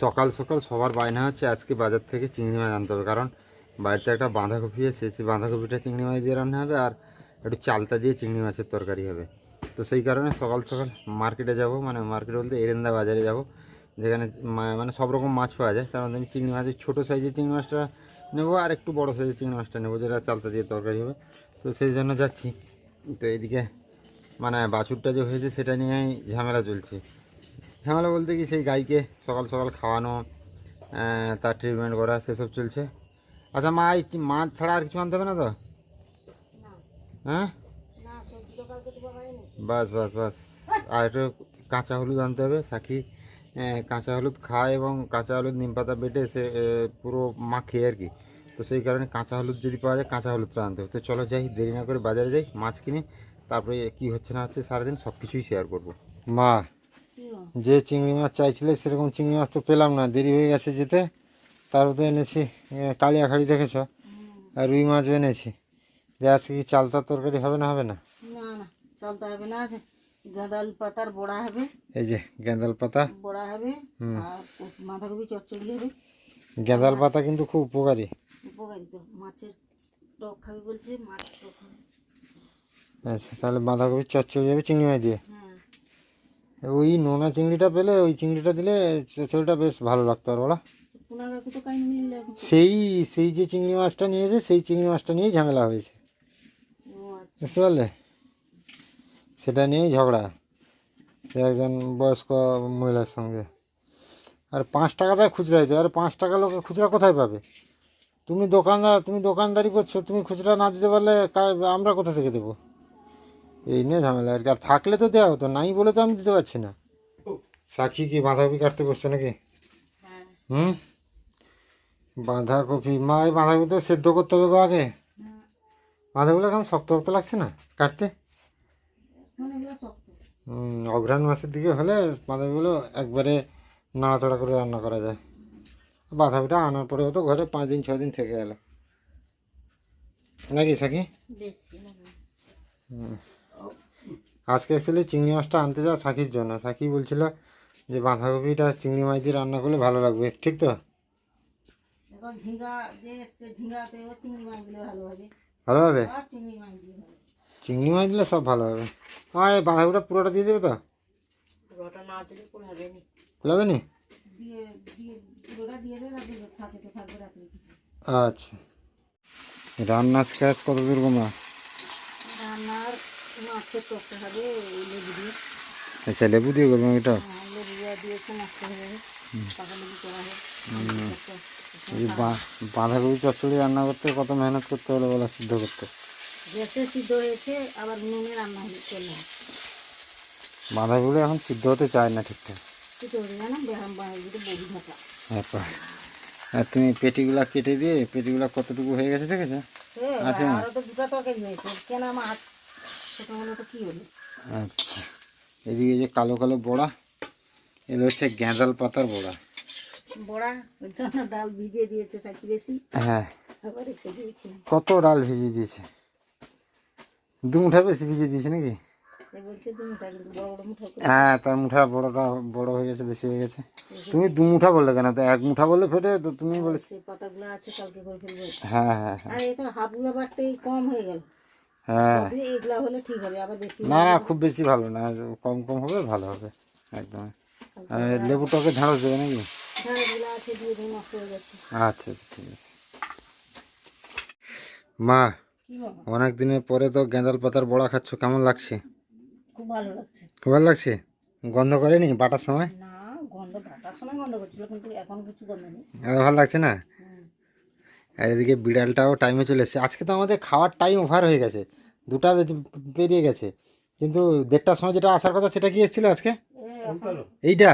সকাল সকাল সবার বায়না হচ্ছে আজকে বাজার থেকে চিংড়ি মাছ আনতে হবে। কারণ বাড়িতে একটা বাঁধাকপি আছে, সেই বাঁধাকপিটা চিংড়ি মাছ দিয়ে রান্না হবে আর একটু চালতা দিয়ে চিংড়ি মাছের তরকারি হবে। তো সেই কারণে সকাল সকাল মার্কেটে যাব মানে মার্কেট বলতে এরেন্দা বাজারে যাব, যেখানে মানে সব রকম মাছ পাওয়া যায়। তার মধ্যে আমি চিংড়ি মাছের ছোটো সাইজের চিংড়ি মাছটা নেব আর একটু বড়ো সাইজের চিংড়ি মাছটা নেব, যেটা চালতা দিয়ে তরকারি হবে। তো সেই জন্য যাচ্ছি। তো এদিকে মানে বাছুরটা যে হয়েছে সেটা নিয়েই ঝামেলা চলছে। ঝামেলা বলতে কি সেই গাইকে সকাল সকাল খাওয়ানো তার ট্রিটমেন্ট করা সেসব চলছে। আচ্ছা মা এই মাছ ছাড়া আর কিছু আনতে হবে না তো? হ্যাঁ? বাস বাস বাস। আর একটু কাঁচা হলুদ আনতে হবে সাকি কাঁচা হলুদ খায় এবং কাঁচা হলুদ নিম পাতা বেটে সে পুরো মাখে আর কি। তো সেই কারণে কাঁচা হলুদ যদি পাওয়া যায় কাঁচা হলুদটা আনতে হবে। তো চলো যাই দেরি না করে বাজারে যাই মাছ কিনে তারপরে কি হচ্ছে না হচ্ছে সারাদিন সব কিছুই শেয়ার করব। মা যে চিংড়ি মাছ চাইছিলে সেরকম চিংড়ি মাছ তো পেলাম না দেরি হয়ে গেছে যেতে। তারপরে এনেছি এ, কালিয়াখাড়ি দেখেছ? আর রুই মাছও এনেছি। যে আজকে কি চালতার তরকারি হবে না হবে না? হবে গাঁদাল পাতার বড়া হবে। এই যে গেঁদাল পাতা। বড়া হবে আর বাঁধাকপি চচ্চড়ি হবে। গেঁদাল পাতা কিন্তু খুব উপকারী। উপকারী তো মাছের টক খাবে বলছে মাছ টক আচ্ছা তাহলে বাঁধাকপি চচ্চড়ি যাবে চিংড়ি মাছ দিয়ে? হ্যাঁ। ওই নোনা চিংড়িটা পেলে, ওই চিংড়িটা দিলে চচ্চড়িটা বেশ ভালো লাগতো আর বলা। সেই সেই যে চিংড়ি মাছটা নিয়েছে, সেই চিংড়ি মাছটা নিয়েই ঝামেলা হয়েছে। বুঝতে পারলে? সেটা নিয়েই ঝগড়া। সে একজন বয়স্ক মহিলার সঙ্গে। আর পাঁচ টাকা দেয় খুচরা দিতে। আর পাঁচ টাকা লোকে খুচরা কোথায় পাবে? তুমি দোকানদার, তুমি দোকানদারি করছ, তুমি খুচরা না দিতে পারলে আমরা কোথা থেকে দেবো? এই নিয়ে ঝামেলা আর কি। আর থাকলে তো দেওয়া হতো নাই বলে তো আমি দিতে পারছি না। সাক্ষী কি বাঁধাকপি কাটতে বসছো নাকি? হ্যাঁ। হুম? বাঁধাকপি মা এই বাঁধাকপি তো সেদ্ধ করতে হবে গো আগে। হ্যাঁ। বাঁধাকপিগুলো কেমন শক্ত শক্ত লাগছে না কাটতে? এখন হুম, অঘ্রাণ মাসের দিকে হলে বাঁধাকপিগুলো একবারে নাড়াচাড়া করে রান্না করা যায়। বাঁধাকপিটা আনার পরে হতো ঘরে পাঁচ দিন ছ দিন থেকে গেল। নাকি সাকি? লাগে আজকে অ্যাকচুয়ালি চিংড়ি মাছটা আনতে যাওয়া সাকির জন্য। সাকি বলছিল যে বাঁধাকপিটা চিংড়ি মাছ দিয়ে রান্না করলে ভালো লাগবে ঠিক তো? ভালো হবে ভালো হবে আর চিংড়ি মাছ দিলে সব ভালো হবে। হ্যাঁ এই বাঁধাকপিটা পুরোটা দিয়ে দেবে তো? পুরোটা না দিলে কোনো হবে না নি দিয়ে দিয়ে পুরোটা দিয়ে দেবে রাখবে থাকে তো থাকবে রাখবে আচ্ছা। রান্না স্ক্র্যাচ কত দূর গোমা রান্নার মাছের টকটা হবে লেবু দিয়ে। আচ্ছা লেবু দিয়ে করব এটা? হ্যাঁ, লেবু হয়ে করা হবে বাঁধাকপি চচ্চড়ি রান্না করতে কত মেহনত করতে হলো বলা সিদ্ধ করতে? গ্যাসে সিদ্ধ হয়েছে আবার নুনে রান্না হয়ে বাঁধাকপিগুলো এখন সিদ্ধ হতে চায় না ঠিকঠাক। হয়ে আর তুমি পেটিগুলা কেটে দিয়ে পেটিগুলা কতটুকু হয়ে গেছে দেখেছ? আছে না? দুটো তরকারি হয়েছে। কেন আমার হাত ছোটো হলো তো কি হলো? আচ্ছা এদিকে যে কালো কালো বড়া এগুলো হচ্ছে গেঁদাল পাতার বড়া। বড়া জন্য ডাল ভিজিয়ে দিয়েছে সাকি বেশি হ্যাঁ। আবার রেখে দিয়েছি। কত ডাল ভিজিয়ে দিয়েছে? দু মুঠা বেশি ভিজিয়ে দিয়েছে নাকি? বলছে হ্যাঁ তার মুঠা বড়টা বড় হয়ে গেছে বেশি হয়ে গেছে। তুমি দু মুঠা বললে কেন? তো এক মুঠা বললে ফেটে তো তুমি বলে পাতাগুলো আছে কালকে করে ফেলব। হ্যাঁ হ্যাঁ হ্যাঁ। আর হাফগুলো বাড়তেই কম হয়ে গেল। হ্যাঁ। না না খুব বেশি ভালো না কম কম হবে ভালো হবে একদম। লেবু টকে ঢাঁড়স দেবে নাকি? হয়ে আচ্ছা আচ্ছা ঠিক আছে। মা অনেক দিনের পরে তো গেঁদাল পাতার বড়া খাচ্ছ কেমন লাগছে? খুব ভালো লাগছে। খুব ভালো লাগছে? গন্ধ করেনি বাটার সময়? না গন্ধ বাটার সময় গন্ধ করছিল কিন্তু এখন কিছু গন্ধ নেই। ভালো লাগছে না। আর এদিকে বিড়ালটাও টাইমে চলে এসেছে। আজকে তো আমাদের খাওয়ার টাইম ওভার হয়ে গেছে। দুটা পেরিয়ে গেছে। কিন্তু দেড়টার সময় যেটা আসার কথা সেটা কি এসেছিল আজকে? এইটা?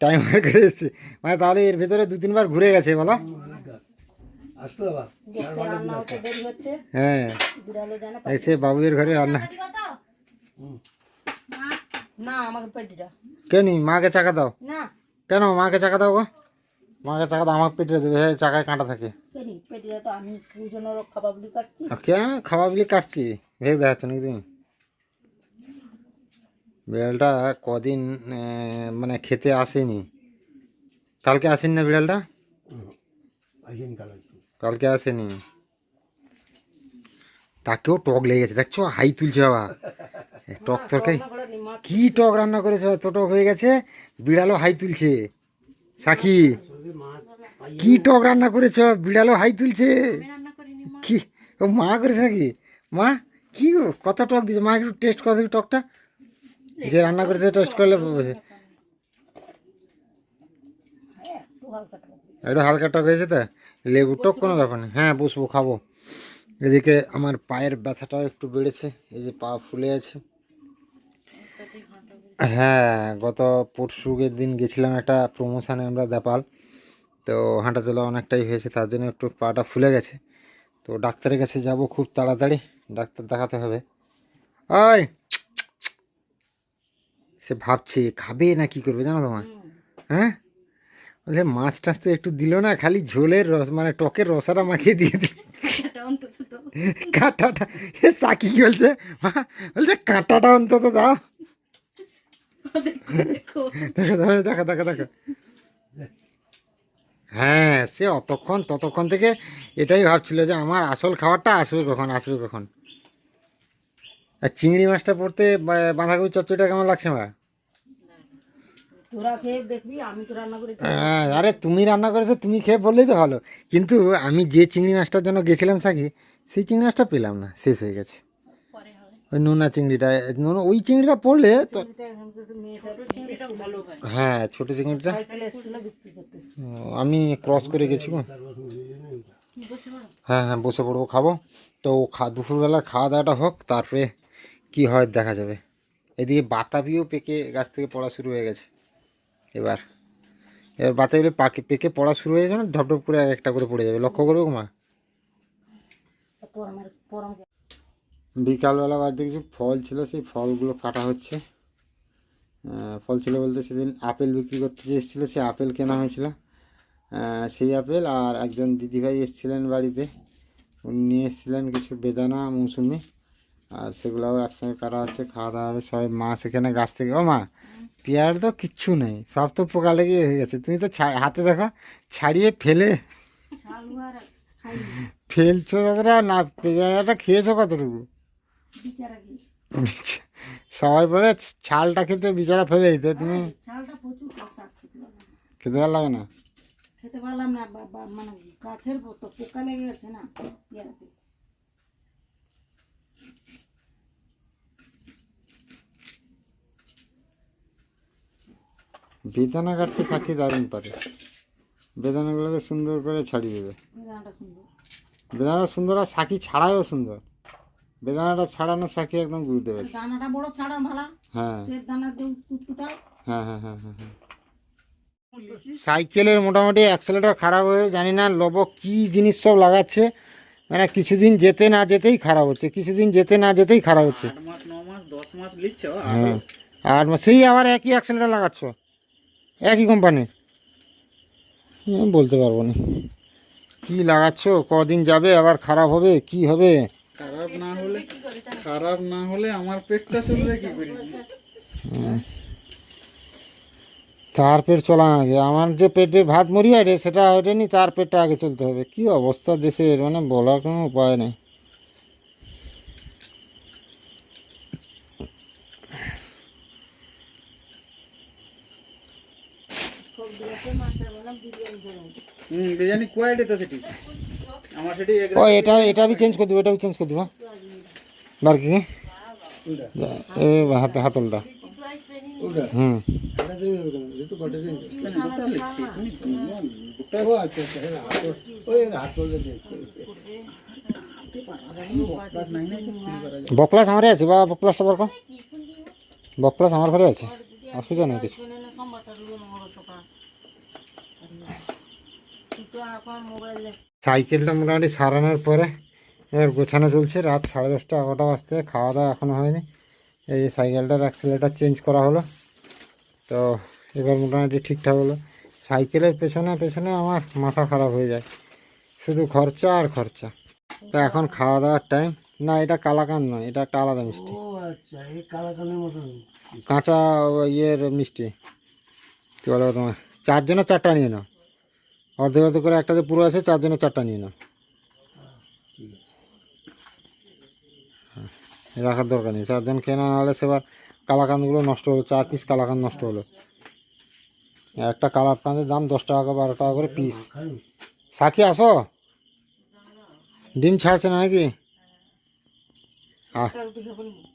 টাইম মানে ওভার করে এসেছে। মানে তাহলে এর ভেতরে দু তিনবার ঘুরে গেছে বলো। হ্যাঁ। এসে বাবুদের ঘরে রান্না। না আমাকে কেন মাকে চাকা দাও। কেন মাকে চাকা দাও গো। মাকে চাকা আমাকে পেটে দেবে হ্যাঁ চাকায় কাঁটা থাকে। পেটিটা তো আমি দুজনের খাবারগুলি কাটছি। কে বলি কাটছি? ভেবে দেখাচ্ছ নাকি তুমি? বিড়ালটা কদিন মানে খেতে আসেনি। কালকে আসেনি না বিড়ালটা? কালকে। আসেনি। তাকেও টক লেগেছে দেখছ? হাই তুলছে বাবা। টক তরকারি। কি টক রান্না করেছে? এত টক হয়ে গেছে বিড়ালও হাই তুলছে। সাকি কি টক রান্না করেছ? বিড়ালও হাই তুলছে। কি? ও মা করেছে নাকি? মা কি গো? কত টক দিয়েছে? মা একটু টেস্ট করে দেখি টকটা। যে রান্না করেছে টেস্ট করলে বোঝে একটু হালকা টক হয়েছে তো? লেবু টক কোনো ব্যাপার নেই। হ্যাঁ বসবো খাব। এদিকে আমার পায়ের ব্যথাটাও একটু বেড়েছে। এই যে পা ফুলে আছে। হ্যাঁ গত পরশুকের দিন গেছিলাম একটা প্রমোশনে আমরা দেপাল। তো হাঁটা চলা অনেকটাই হয়েছে তার জন্য একটু পাটা ফুলে গেছে। তো ডাক্তারের কাছে যাব খুব তাড়াতাড়ি ডাক্তার দেখাতে হবে। ওই সে ভাবছে খাবে না কি করবে জানো তোমার হ্যাঁ? বলে মাছ টাছ তো একটু দিল না খালি ঝোলের রস মানে টকের রসাটা মাখিয়ে দিয়ে দিল। কাঁটাটা এ সাকি কি বলছে? বলছে কাঁটাটা অন্তত দাও। দেখো। দেখো দেখো দেখো দেখো। হ্যাঁ সে অতক্ষণ ততক্ষণ থেকে এটাই ভাবছিল যে আমার আসল খাবারটা আসবে কখন আসবে কখন। আর চিংড়ি মাছটা পড়তে বাঁধাকপি চচ্চড়িটা কেমন লাগছে মা? তোরা খেয়ে দেখবি আমি তো রান্না করেছি হ্যাঁ, আরে তুমি রান্না করেছ তুমি খেয়ে বললেই তো ভালো। কিন্তু আমি যে চিংড়ি মাছটার জন্য গেছিলাম সাকি সেই চিংড়ি মাছটা পেলাম না শেষ হয়ে গেছে। ওই নোনা চিংড়িটা, নোনা, ওই চিংড়িটা পড়লে তো হ্যাঁ ছোট চিংড়িটা। আমি ক্রস করে গেছি হ্যাঁ হ্যাঁ বসে পড়ব, খাব। তো খা, দুপুরবেলার খাওয়া দাওয়াটা হোক, তারপরে কি হয় দেখা যাবে। এদিকে বাতাবিও পেকে গাছ থেকে পড়া শুরু হয়ে গেছে। এবার এবার বাতাবিগুলো পাকে, পেকে পড়া শুরু হয়ে যাবে না ঢপঢপ করে এক একটা করে পড়ে যাবে। লক্ষ্য করবে মা? বিকালবেলা বাড়িতে কিছু ফল ছিল সেই ফলগুলো কাটা হচ্ছে। ফল ছিল বলতে সেদিন আপেল বিক্রি করতে যে এসেছিল সেই আপেল কেনা হয়েছিল। সেই আপেল আর একজন দিদিভাই এসেছিলেন বাড়িতে। উনি নিয়ে এসেছিলেন কিছু বেদানা মৌসুমি আর সেগুলোও একসঙ্গে কাটা হচ্ছে। খাওয়া দাওয়া হবে সবাই মা সেখানে গাছ থেকে ও মা পেয়ার তো কিচ্ছু নেই সব তো পোকা লেগে হয়ে গেছে। তুমি তো হাতে দেখো ছাড়িয়ে ফেলে। ফেলছো দাদারা না পেয়ারাটা খেয়েছো কতটুকু? সবাই বলে ছালটা খেতে বিচারা ফেলে দিতে তুমি চালটা প্রচুর কষা খেতে খেতে ভালো লাগে না খেতে পারলাম না বা- বা- মানে গাছের তো পোকা লেগে গেছে না পেয়ারাতে বেদানা কাটতে থাকি দারুণ পারে। বেদানাগুলোকে সুন্দর করে ছাড়িয়ে দেবে। বেদানাটা সুন্দর। বেদানাটা সুন্দর আর সাকি ছাড়াও সুন্দর। বেদানাটা ছাড়ানো সাকি একদম বুঝতে পারছি দানাটা বড় ছাড়া ভালো। হ্যাঁ। সে দানা দেউ কুটকুটাও। হ্যাঁ হ্যাঁ হ্যাঁ হ্যাঁ হ্যাঁ। সাইকেলের মোটামুটি অ্যাক্সেলেটার খারাপ হয়ে জানি না লব কি জিনিস সব লাগাচ্ছে। মানে কিছুদিন যেতে না যেতেই খারাপ হচ্ছে কিছুদিন যেতে না যেতেই খারাপ হচ্ছে। হ্যাঁ। আর সেই আবার একই অ্যাক্সেলেটার লাগাচ্ছ? একই কোম্পানির বলতে পারব না। কি লাগাচ্ছ? কদিন যাবে? আবার খারাপ হবে? কি হবে? খারাপ না হলে খারাপ না হলে আমার পেটটা চলবে কি করি? তার পেট চলা আগে। আমার যে পেটে ভাত মরিয়া রে সেটা ওঠেনি তার পেটটা আগে চলতে হবে। কি অবস্থা দেশের? মানে বলার কোনো উপায় নেই। সব দিয়েছে মাস্টার বললাম বিরিয়ানি করে হুম বিরিয়ানি কোয়ালিটি তো সেটি আমার সেটি। ও এটা এটা আমি চেঞ্জ করে দেবো এটা চেঞ্জ করে দেবো বার কি এ হাতে হাতলটা। হুম। হ্যাঁ বকপ্লাস আমারই আছে বা বকপ্লাসটা বার কর বকপ্লাস আমার ঘরে আছে অসুবিধা নেই কিছু। মোবাইল সাইকেলটা মোটামুটি সারানোর পরে এবার গোছানো চলছে। রাত সাড়ে দশটা এগারোটা বাজতে খাওয়া দাওয়া এখনও হয়নি। এই যে সাইকেলটার অ্যাক্সেলেটার চেঞ্জ করা হলো। তো এবার মোটামুটি ঠিকঠাক হলো। সাইকেলের পেছনে পেছনে আমার মাথা খারাপ হয়ে যায়। শুধু খরচা আর খরচা। তো এখন খাওয়া দাওয়ার টাইম না এটা কালাকান নয় এটা একটা আলাদা মিষ্টি। আচ্ছা কাঁচা ইয়ের মিষ্টি। কী বলো তোমার চারজনের চারটা নিয়ে নাও। অর্ধেক অর্ধেক করে একটাতে পুরো আছে চারজনের চারটা নিয়ে নাও। হ্যাঁ, রাখার দরকার নেই। চারজন খেয়ে না নাহলে সেবার কালাকান্দগুলো নষ্ট হলো চার পিস কালাকান্দ নষ্ট হলো। একটা কালাকান্দের দাম দশ টাকা বারো টাকা করে পিস সাথী আসো। ডিম ছাড়ছে না নাকি?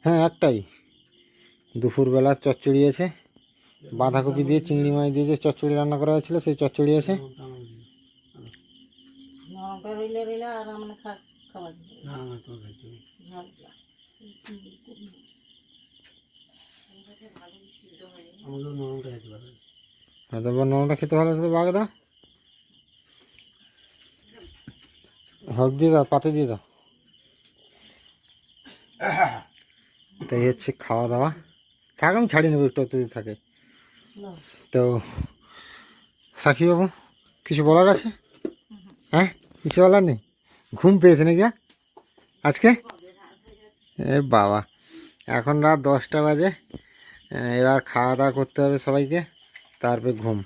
হ্যাঁ একটাই। দুপুরবেলা চচ্চড়ি আছে। বাঁধাকপি দিয়ে চিংড়ি মাছ দিয়ে যে চচ্চড়ি রান্না করা হয়েছিল সেই চচ্চড়ি আছে। নরমটা রইলে রইলে আর আমরা খা খাবার না না তোর খাইতে ঝাল ঝাল আমাদের নরমটা খেতে ভালো দাও হলুদ দিয়ে দাও পাতে দিয়ে দাও। তাই হচ্ছে খাওয়া দাওয়া থাক আমি ছাড়িয়ে নেব একটু যদি থাকে। তো সাক্ষী বাবু কিছু বলার আছে? হ্যাঁ? কিছু নেই? ঘুম পেয়েছে নাকি? আজকে? এ বাবা, এখন রাত দশটা বাজে। এবার খাওয়া দাওয়া করতে হবে সবাইকে, তারপরে ঘুম।